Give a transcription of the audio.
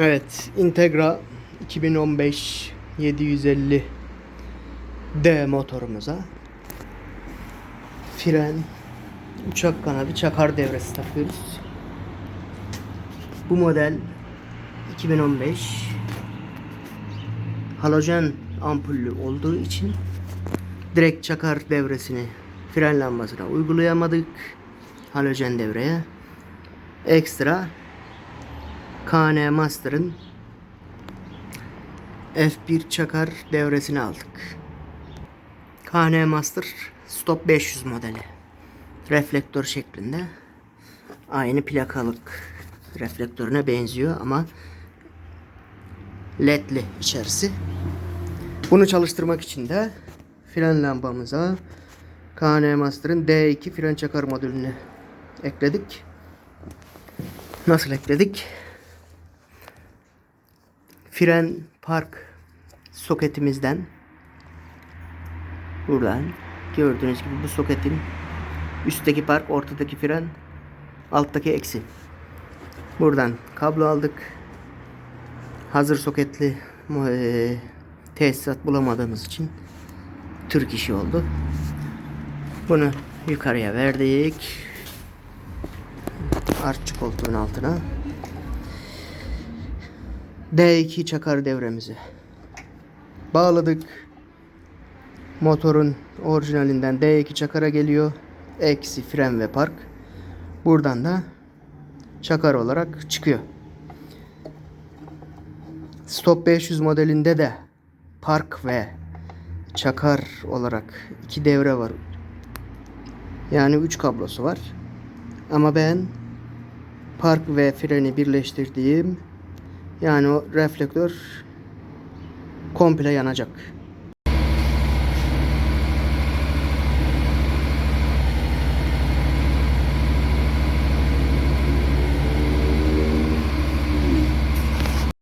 Evet, Integra 2015 750 D motorumuza fren, uçak kanadı, çakar devresi takıyoruz. Bu model 2015 halojen ampullü olduğu için direkt çakar devresini fren lambasına uygulayamadık. Halojen devreye. Ekstra KN Master'ın F1 çakar devresini aldık. KN Master Stop 500 modeli. Reflektör şeklinde. Aynı plakalık reflektörüne benziyor ama ledli içerisi. Bunu çalıştırmak için de fren lambamıza KN Master'ın D2 fren çakar modülünü ekledik. Nasıl ekledik? Fren park soketimizden buradan gördüğünüz gibi bu soketin üstteki park, ortadaki fren, alttaki eksi. Buradan kablo aldık. Hazır soketli e, tesisat bulamadığımız için Türk işi oldu. Bunu yukarıya verdik. Artçı koltuğun altına. D2 çakar devremizi bağladık. Motorun orijinalinden D2 çakara geliyor. Eksi fren ve park. Buradan da çakar olarak çıkıyor. Stop 500 modelinde de park ve çakar olarak iki devre var. Yani 3 kablosu var. Ama ben park ve freni birleştirdiğim yani o reflektör komple yanacak.